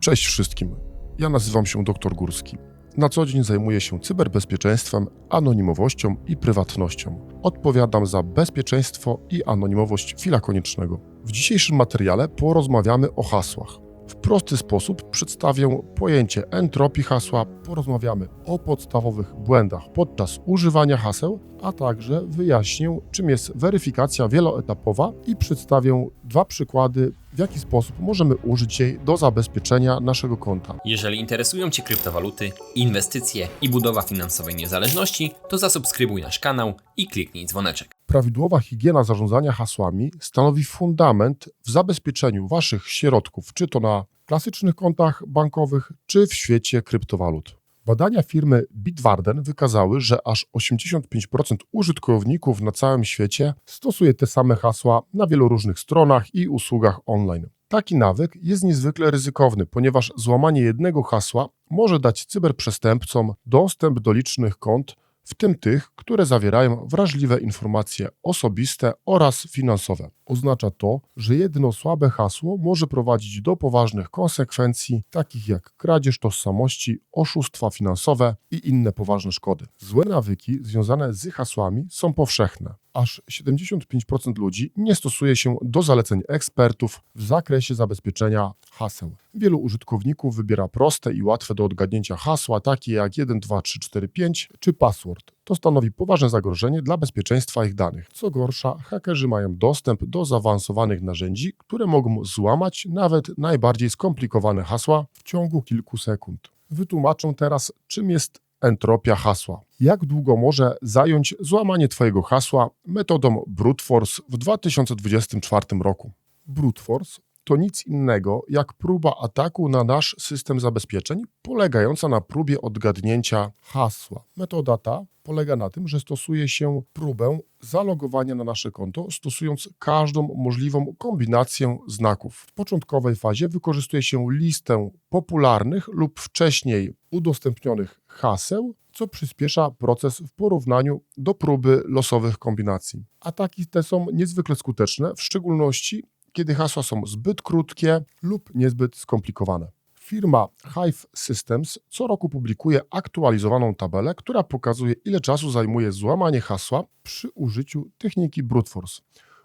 Cześć wszystkim. Ja nazywam się dr Górski. Na co dzień zajmuję się cyberbezpieczeństwem, anonimowością i prywatnością. Odpowiadam za bezpieczeństwo i anonimowość fila koniecznego. W dzisiejszym materiale porozmawiamy o hasłach. W prosty sposób przedstawię pojęcie entropii hasła, porozmawiamy o podstawowych błędach podczas używania haseł, a także wyjaśnię, czym jest weryfikacja wieloetapowa i przedstawię dwa przykłady, w jaki sposób możemy użyć jej do zabezpieczenia naszego konta. Jeżeli interesują Cię kryptowaluty, inwestycje i budowa finansowej niezależności, to zasubskrybuj nasz kanał i kliknij dzwoneczek. Prawidłowa higiena zarządzania hasłami stanowi fundament w zabezpieczeniu Waszych środków, czy to na klasycznych kontach bankowych, czy w świecie kryptowalut. Badania firmy Bitwarden wykazały, że aż 85% użytkowników na całym świecie stosuje te same hasła na wielu różnych stronach i usługach online. Taki nawyk jest niezwykle ryzykowny, ponieważ złamanie jednego hasła może dać cyberprzestępcom dostęp do licznych kont, w tym tych, które zawierają wrażliwe informacje osobiste oraz finansowe. Oznacza to, że jedno słabe hasło może prowadzić do poważnych konsekwencji, takich jak kradzież tożsamości, oszustwa finansowe i inne poważne szkody. Złe nawyki związane z hasłami są powszechne. Aż 75% ludzi nie stosuje się do zaleceń ekspertów w zakresie zabezpieczenia haseł. Wielu użytkowników wybiera proste i łatwe do odgadnięcia hasła, takie jak 1, 2, 3, 4, 5 czy password. To stanowi poważne zagrożenie dla bezpieczeństwa ich danych. Co gorsza, hakerzy mają dostęp do zaawansowanych narzędzi, które mogą złamać nawet najbardziej skomplikowane hasła w ciągu kilku sekund. Wytłumaczę teraz, czym jest entropia hasła. Jak długo może zająć złamanie Twojego hasła metodą brute force w 2024 roku? Brute force to nic innego jak próba ataku na nasz system zabezpieczeń, polegająca na próbie odgadnięcia hasła. Metoda ta polega na tym, że stosuje się próbę zalogowania na nasze konto, stosując każdą możliwą kombinację znaków. W początkowej fazie wykorzystuje się listę popularnych lub wcześniej udostępnionych haseł, co przyspiesza proces w porównaniu do próby losowych kombinacji. Ataki te są niezwykle skuteczne, w szczególności kiedy hasła są zbyt krótkie lub niezbyt skomplikowane. Firma Hive Systems co roku publikuje aktualizowaną tabelę, która pokazuje, ile czasu zajmuje złamanie hasła przy użyciu techniki brute force,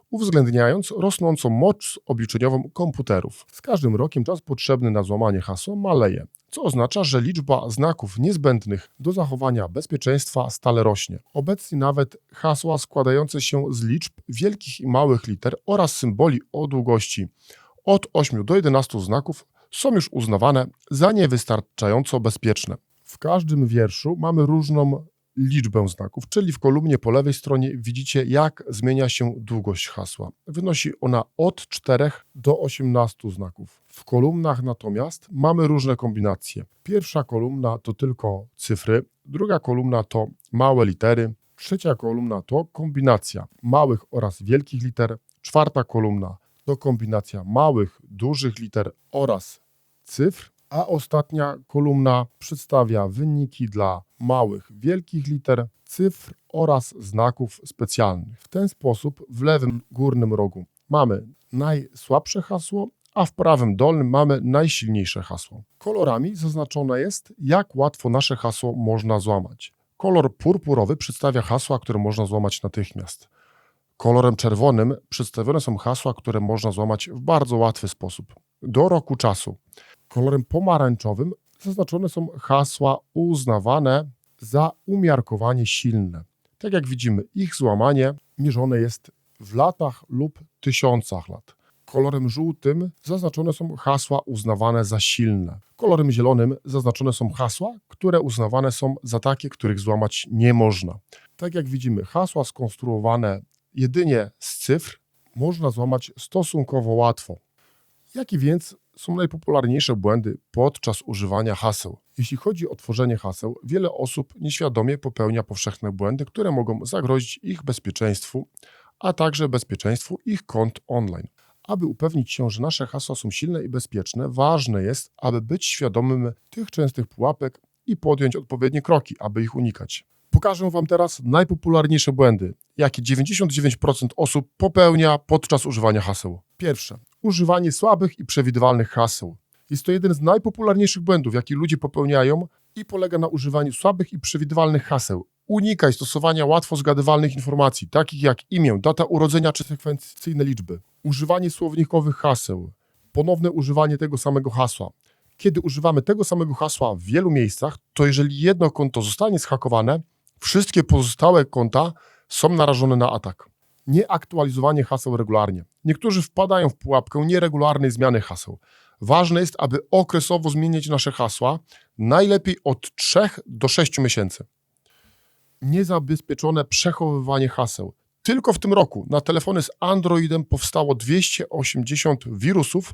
uwzględniając rosnącą moc obliczeniową komputerów. Z każdym rokiem czas potrzebny na złamanie hasła maleje, co oznacza, że liczba znaków niezbędnych do zachowania bezpieczeństwa stale rośnie. Obecnie nawet hasła składające się z liczb wielkich i małych liter oraz symboli o długości od 8 do 11 znaków są już uznawane za niewystarczająco bezpieczne. W każdym wierszu mamy różną liczbę znaków, czyli w kolumnie po lewej stronie widzicie, jak zmienia się długość hasła. Wynosi ona od 4 do 18 znaków. W kolumnach natomiast mamy różne kombinacje. Pierwsza kolumna to tylko cyfry, druga kolumna to małe litery, trzecia kolumna to kombinacja małych oraz wielkich liter, czwarta kolumna to kombinacja małych, dużych liter oraz cyfr, a ostatnia kolumna przedstawia wyniki dla małych, wielkich liter, cyfr oraz znaków specjalnych. W ten sposób w lewym górnym rogu mamy najsłabsze hasło, a w prawym dolnym mamy najsilniejsze hasło. Kolorami zaznaczone jest, jak łatwo nasze hasło można złamać. Kolor purpurowy przedstawia hasła, które można złamać natychmiast. Kolorem czerwonym przedstawione są hasła, które można złamać w bardzo łatwy sposób. Do roku czasu. Kolorem pomarańczowym zaznaczone są hasła uznawane za umiarkowanie silne. Tak jak widzimy, ich złamanie mierzone jest w latach lub tysiącach lat. Kolorem żółtym zaznaczone są hasła uznawane za silne. Kolorem zielonym zaznaczone są hasła, które uznawane są za takie, których złamać nie można. Tak jak widzimy, hasła skonstruowane jedynie z cyfr można złamać stosunkowo łatwo. Jakie więc są najpopularniejsze błędy podczas używania haseł? Jeśli chodzi o tworzenie haseł, wiele osób nieświadomie popełnia powszechne błędy, które mogą zagrozić ich bezpieczeństwu, a także bezpieczeństwu ich kont online. Aby upewnić się, że nasze hasła są silne i bezpieczne, ważne jest, aby być świadomym tych częstych pułapek i podjąć odpowiednie kroki, aby ich unikać. Pokażę Wam teraz najpopularniejsze błędy, jakie 99% osób popełnia podczas używania haseł. Pierwsze. Używanie słabych i przewidywalnych haseł. Jest to jeden z najpopularniejszych błędów, jaki ludzie popełniają i polega na używaniu słabych i przewidywalnych haseł. Unikaj stosowania łatwo zgadywalnych informacji, takich jak imię, data urodzenia czy sekwencyjne liczby. Używanie słownikowych haseł. Ponowne używanie tego samego hasła. Kiedy używamy tego samego hasła w wielu miejscach, to jeżeli jedno konto zostanie zhakowane, wszystkie pozostałe konta są narażone na atak. Nieaktualizowanie haseł regularnie. Niektórzy wpadają w pułapkę nieregularnej zmiany haseł. Ważne jest, aby okresowo zmieniać nasze hasła, najlepiej od 3 do 6 miesięcy. Niezabezpieczone przechowywanie haseł. Tylko w tym roku na telefony z Androidem powstało 280 wirusów,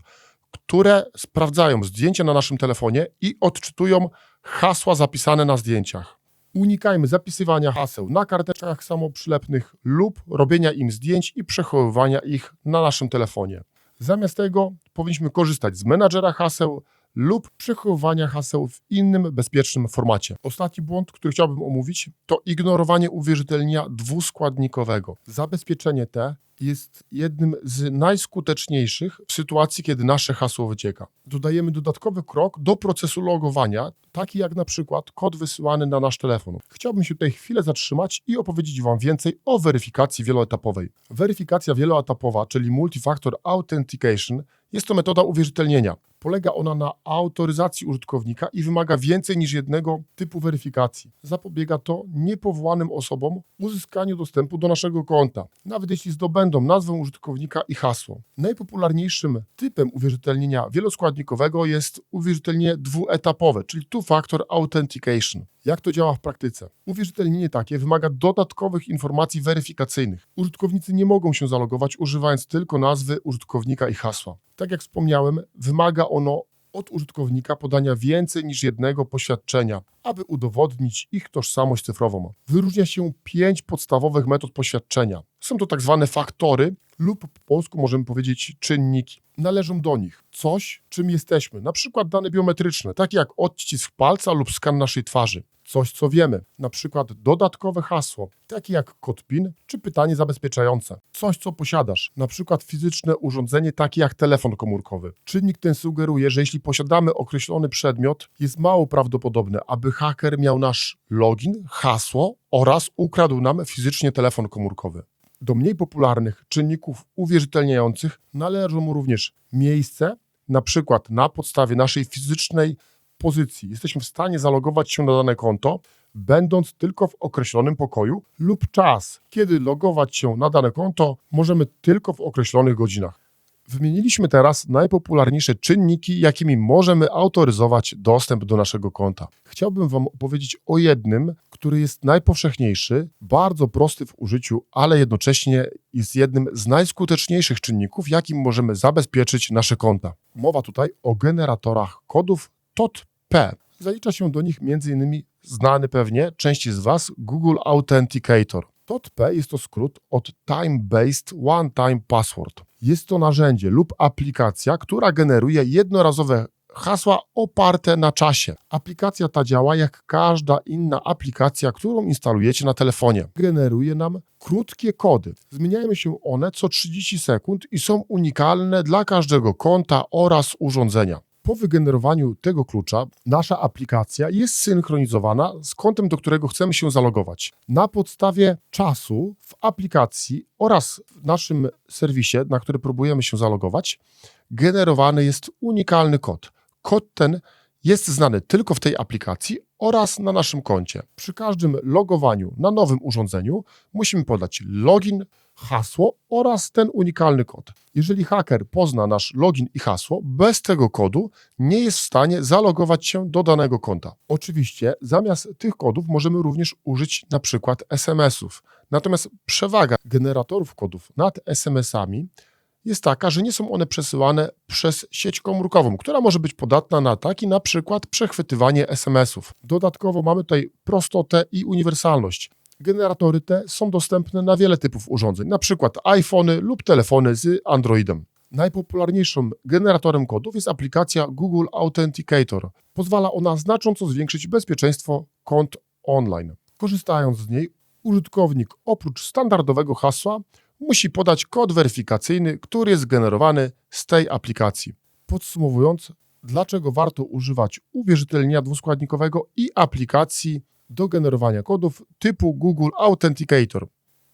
które sprawdzają zdjęcia na naszym telefonie i odczytują hasła zapisane na zdjęciach. Unikajmy zapisywania haseł na karteczkach samoprzylepnych lub robienia im zdjęć i przechowywania ich na naszym telefonie. Zamiast tego powinniśmy korzystać z menadżera haseł lub przechowywania haseł w innym bezpiecznym formacie. Ostatni błąd, który chciałbym omówić, to ignorowanie uwierzytelnienia dwuskładnikowego. Zabezpieczenie te jest jednym z najskuteczniejszych w sytuacji, kiedy nasze hasło wycieka. Dodajemy dodatkowy krok do procesu logowania, taki jak na przykład kod wysyłany na nasz telefon. Chciałbym się tutaj chwilę zatrzymać i opowiedzieć Wam więcej o weryfikacji wieloetapowej. Weryfikacja wieloetapowa, czyli Multifactor Authentication, jest to metoda uwierzytelnienia. Polega ona na autoryzacji użytkownika i wymaga więcej niż jednego typu weryfikacji. Zapobiega to niepowołanym osobom uzyskaniu dostępu do naszego konta, nawet jeśli zdobędą nazwę użytkownika i hasło. Najpopularniejszym typem uwierzytelnienia wieloskładnikowego jest uwierzytelnienie dwuetapowe, czyli two-factor authentication. Jak to działa w praktyce? Uwierzytelnienie takie wymaga dodatkowych informacji weryfikacyjnych. Użytkownicy nie mogą się zalogować używając tylko nazwy użytkownika i hasła. Tak jak wspomniałem, wymaga ono od użytkownika podania więcej niż jednego poświadczenia, aby udowodnić ich tożsamość cyfrową. Wyróżnia się pięć podstawowych metod poświadczenia. Są to tak zwane faktory lub po polsku możemy powiedzieć czynniki. Należą do nich coś, czym jesteśmy, na przykład dane biometryczne, takie jak odcisk palca lub skan naszej twarzy. Coś, co wiemy, na przykład dodatkowe hasło, takie jak kod PIN czy pytanie zabezpieczające. Coś, co posiadasz, na przykład fizyczne urządzenie, takie jak telefon komórkowy. Czynnik ten sugeruje, że jeśli posiadamy określony przedmiot, jest mało prawdopodobne, aby haker miał nasz login, hasło oraz ukradł nam fizycznie telefon komórkowy. Do mniej popularnych czynników uwierzytelniających należą również miejsce, na przykład na podstawie naszej fizycznej pozycji jesteśmy w stanie zalogować się na dane konto, będąc tylko w określonym pokoju, lub czas, kiedy logować się na dane konto możemy tylko w określonych godzinach. Wymieniliśmy teraz najpopularniejsze czynniki, jakimi możemy autoryzować dostęp do naszego konta. Chciałbym Wam opowiedzieć o jednym, który jest najpowszechniejszy, bardzo prosty w użyciu, ale jednocześnie jest jednym z najskuteczniejszych czynników, jakim możemy zabezpieczyć nasze konta. Mowa tutaj o generatorach kodów TOTP. Zalicza się do nich m.in. znany pewnie części z Was Google Authenticator. TOTP jest to skrót od Time Based One Time Password. Jest to narzędzie lub aplikacja, która generuje jednorazowe hasła oparte na czasie. Aplikacja ta działa jak każda inna aplikacja, którą instalujecie na telefonie. Generuje nam krótkie kody. Zmieniają się one co 30 sekund i są unikalne dla każdego konta oraz urządzenia. Po wygenerowaniu tego klucza nasza aplikacja jest synchronizowana z kontem, do którego chcemy się zalogować. Na podstawie czasu w aplikacji oraz w naszym serwisie, na który próbujemy się zalogować, generowany jest unikalny kod. Kod ten jest znany tylko w tej aplikacji oraz na naszym koncie. Przy każdym logowaniu na nowym urządzeniu musimy podać login, hasło oraz ten unikalny kod. Jeżeli haker pozna nasz login i hasło, bez tego kodu nie jest w stanie zalogować się do danego konta. Oczywiście zamiast tych kodów możemy również użyć na przykład SMS-ów. Natomiast przewaga generatorów kodów nad SMS-ami jest taka, że nie są one przesyłane przez sieć komórkową, która może być podatna na ataki, na przykład przechwytywanie SMS-ów. Dodatkowo mamy tutaj prostotę i uniwersalność. Generatory te są dostępne na wiele typów urządzeń, przykład iPhony lub telefony z Androidem. Najpopularniejszym generatorem kodów jest aplikacja Google Authenticator. Pozwala ona znacząco zwiększyć bezpieczeństwo kont online. Korzystając z niej, użytkownik oprócz standardowego hasła musi podać kod weryfikacyjny, który jest generowany z tej aplikacji. Podsumowując, dlaczego warto używać uwierzytelnienia dwuskładnikowego i aplikacji do generowania kodów typu Google Authenticator.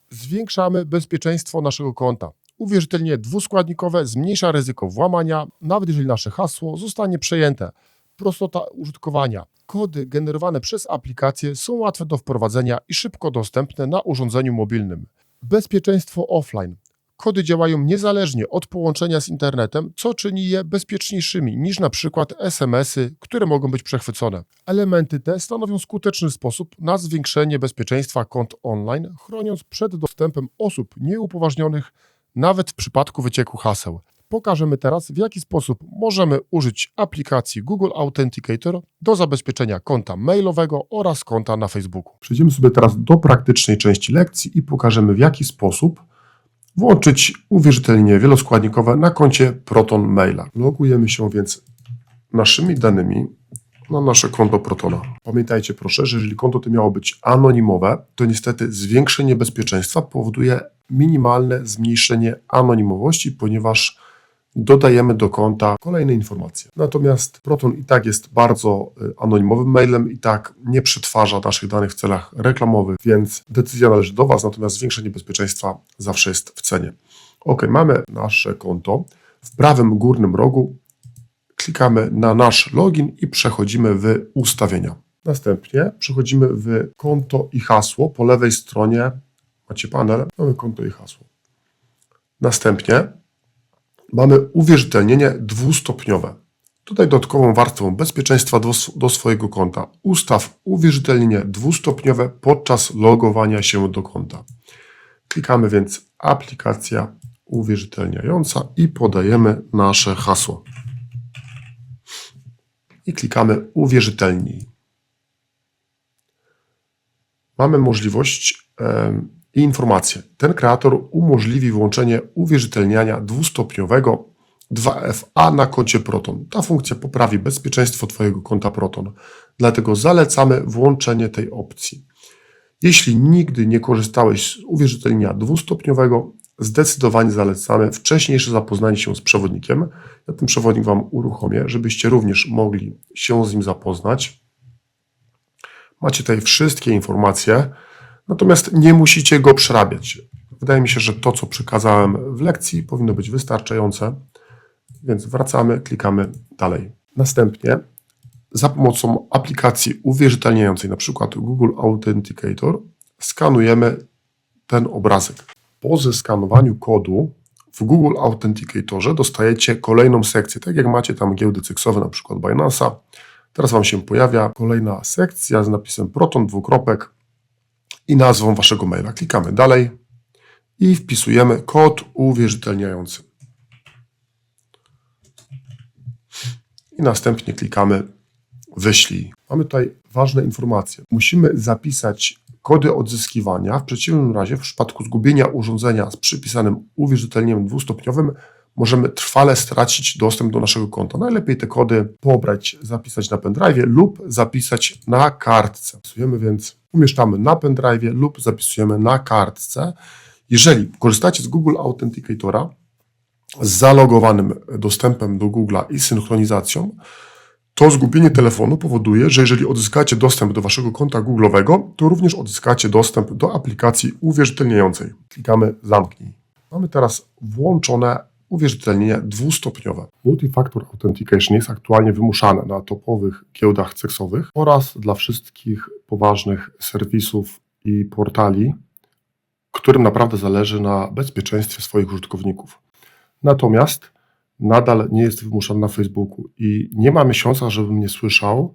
Zwiększamy bezpieczeństwo naszego konta. Uwierzytelnienie dwuskładnikowe zmniejsza ryzyko włamania, nawet jeżeli nasze hasło zostanie przejęte. Prostota użytkowania. Kody generowane przez aplikacje są łatwe do wprowadzenia i szybko dostępne na urządzeniu mobilnym. Bezpieczeństwo offline. Kody działają niezależnie od połączenia z internetem, co czyni je bezpieczniejszymi niż na przykład SMS-y, które mogą być przechwycone. Elementy te stanowią skuteczny sposób na zwiększenie bezpieczeństwa kont online, chroniąc przed dostępem osób nieupoważnionych, nawet w przypadku wycieku haseł. Pokażemy teraz, w jaki sposób możemy użyć aplikacji Google Authenticator do zabezpieczenia konta mailowego oraz konta na Facebooku. Przejdziemy sobie teraz do praktycznej części lekcji i pokażemy, w jaki sposób włączyć uwierzytelnienie wieloskładnikowe na koncie Proton Maila. Logujemy się więc naszymi danymi na nasze konto Protona. Pamiętajcie proszę, że jeżeli konto to miało być anonimowe, to niestety zwiększenie bezpieczeństwa powoduje minimalne zmniejszenie anonimowości, ponieważ dodajemy do konta kolejne informacje. Natomiast Proton i tak jest bardzo y, anonimowym mailem i tak nie przetwarza naszych danych w celach reklamowych, więc decyzja należy do Was, natomiast zwiększenie bezpieczeństwa zawsze jest w cenie. Ok, mamy nasze konto. W prawym górnym rogu klikamy na nasz login i przechodzimy w ustawienia. Następnie przechodzimy w konto i hasło. Po lewej stronie macie panel, mamy konto i hasło. Następnie mamy uwierzytelnienie dwustopniowe. Tutaj dodatkową warstwą bezpieczeństwa do, do swojego konta ustaw uwierzytelnienie dwustopniowe podczas logowania się do konta. Klikamy więc aplikacja uwierzytelniająca i podajemy nasze hasło. I klikamy uwierzytelnij. Mamy możliwość i informację. Ten kreator umożliwi włączenie uwierzytelniania dwustopniowego 2FA na koncie Proton. Ta funkcja poprawi bezpieczeństwo Twojego konta Proton, dlatego zalecamy włączenie tej opcji. Jeśli nigdy nie korzystałeś z uwierzytelnienia dwustopniowego, zdecydowanie zalecamy wcześniejsze zapoznanie się z przewodnikiem. Ja ten przewodnik Wam uruchomię, żebyście również mogli się z nim zapoznać. Macie tutaj wszystkie informacje, natomiast nie musicie go przerabiać. Wydaje mi się, że to, co przekazałem w lekcji, powinno być wystarczające. Więc wracamy, klikamy dalej. Następnie za pomocą aplikacji uwierzytelniającej, na przykład Google Authenticator, skanujemy ten obrazek. Po zeskanowaniu kodu w Google Authenticatorze dostajecie kolejną sekcję, tak jak macie tam giełdy cyksowe, na przykład Binance'a. Teraz Wam się pojawia kolejna sekcja z napisem Proton dwukropek i nazwą Waszego maila. Klikamy dalej i wpisujemy kod uwierzytelniający. i następnie klikamy wyślij. Mamy tutaj ważne informacje. Musimy zapisać kody odzyskiwania. W przeciwnym razie, w przypadku zgubienia urządzenia z przypisanym uwierzytelnieniem dwustopniowym, możemy trwale stracić dostęp do naszego konta. Najlepiej te kody pobrać, zapisać na pendrive lub zapisać na kartce. Zapisujemy więc, umieszczamy na pendrive lub zapisujemy na kartce. Jeżeli korzystacie z Google Authenticatora, z zalogowanym dostępem do Google'a i synchronizacją, to zgubienie telefonu powoduje, że jeżeli odzyskacie dostęp do waszego konta Google'owego, to również odzyskacie dostęp do aplikacji uwierzytelniającej. Klikamy zamknij. Mamy teraz włączone uwierzytelnienie dwustopniowe. Multifactor Authentication jest aktualnie wymuszane na topowych giełdach ceksowych oraz dla wszystkich poważnych serwisów i portali, którym naprawdę zależy na bezpieczeństwie swoich użytkowników. Natomiast nadal nie jest wymuszany na Facebooku i nie ma miesiąca, żebym nie słyszał,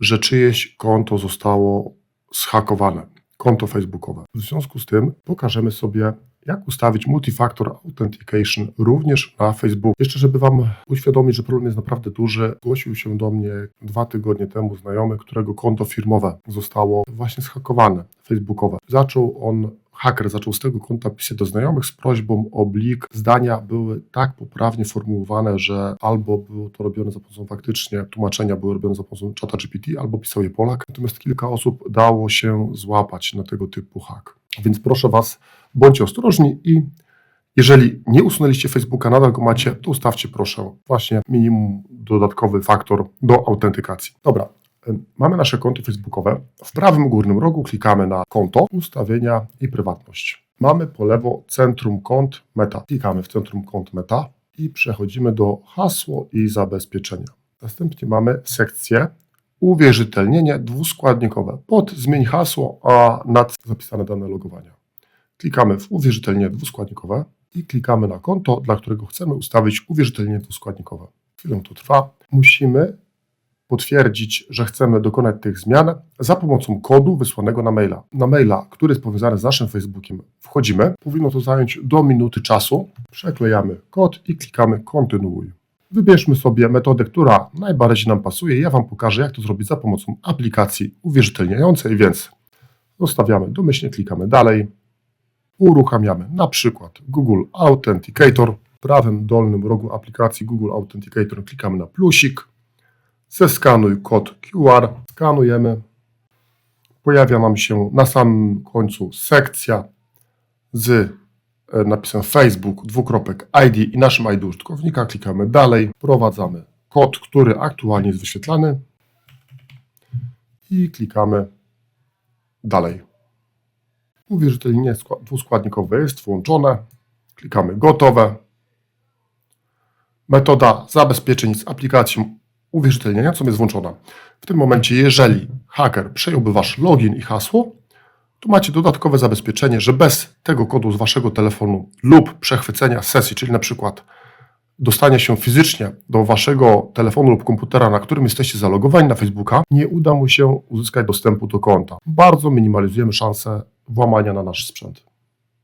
że czyjeś konto zostało zhakowane, konto facebookowe. W związku z tym pokażemy sobie, jak ustawić multifactor authentication również na Facebooku. Jeszcze, żeby Wam uświadomić, że problem jest naprawdę duży, zgłosił się do mnie dwa tygodnie temu znajomy, którego konto firmowe zostało właśnie zhakowane, facebookowe. Zaczął on haker zaczął z tego konta pisać do znajomych z prośbą o blik. Zdania były tak poprawnie formułowane, że albo było to robione za pomocą faktycznie, tłumaczenia były robione za pomocą czata GPT, albo pisał je Polak. Natomiast kilka osób dało się złapać na tego typu hak. Więc proszę Was, bądźcie ostrożni i Jeżeli nie usunęliście Facebooka, nadal go macie, to ustawcie proszę właśnie minimum dodatkowy faktor do autentykacji. Dobra, mamy nasze konto facebookowe. W prawym górnym rogu klikamy na konto, ustawienia i prywatność. Mamy po lewo centrum kont meta. Klikamy w centrum kont meta i przechodzimy do hasło i zabezpieczenia. Następnie mamy sekcję uwierzytelnienie dwuskładnikowe. Pod zmień hasło, a nad zapisane dane logowania. Klikamy w uwierzytelnienie dwuskładnikowe i klikamy na konto, dla którego chcemy ustawić uwierzytelnienie dwuskładnikowe. Chwilę to trwa. Musimy potwierdzić, że chcemy dokonać tych zmian za pomocą kodu wysłanego na maila. Na maila, który jest powiązany z naszym Facebookiem, wchodzimy. Powinno to zająć do minuty czasu. Przeklejamy kod i klikamy kontynuuj. Wybierzmy sobie metodę, która najbardziej nam pasuje. Ja Wam pokażę, jak to zrobić za pomocą aplikacji uwierzytelniającej, więc zostawiamy domyślnie, klikamy dalej. Uruchamiamy na przykład Google Authenticator. W prawym dolnym rogu aplikacji Google Authenticator klikamy na plusik. Zeskanuj kod QR. Skanujemy. Pojawia nam się na samym końcu sekcja z napisem Facebook, dwukropek ID i naszym ID użytkownika. Klikamy dalej. Wprowadzamy kod, który aktualnie jest wyświetlany. I klikamy dalej. Uwierzytelnienie skła- dwuskładnikowe jest włączone. Klikamy gotowe. Metoda zabezpieczeń z aplikacją uwierzytelniającą jest włączona. W tym momencie, jeżeli haker przejąłby wasz login i hasło, to macie dodatkowe zabezpieczenie, że bez tego kodu z waszego telefonu lub przechwycenia sesji, czyli na przykład dostania się fizycznie do waszego telefonu lub komputera, na którym jesteście zalogowani na Facebooka, nie uda mu się uzyskać dostępu do konta. Bardzo minimalizujemy szanse włamania na nasz sprzęt.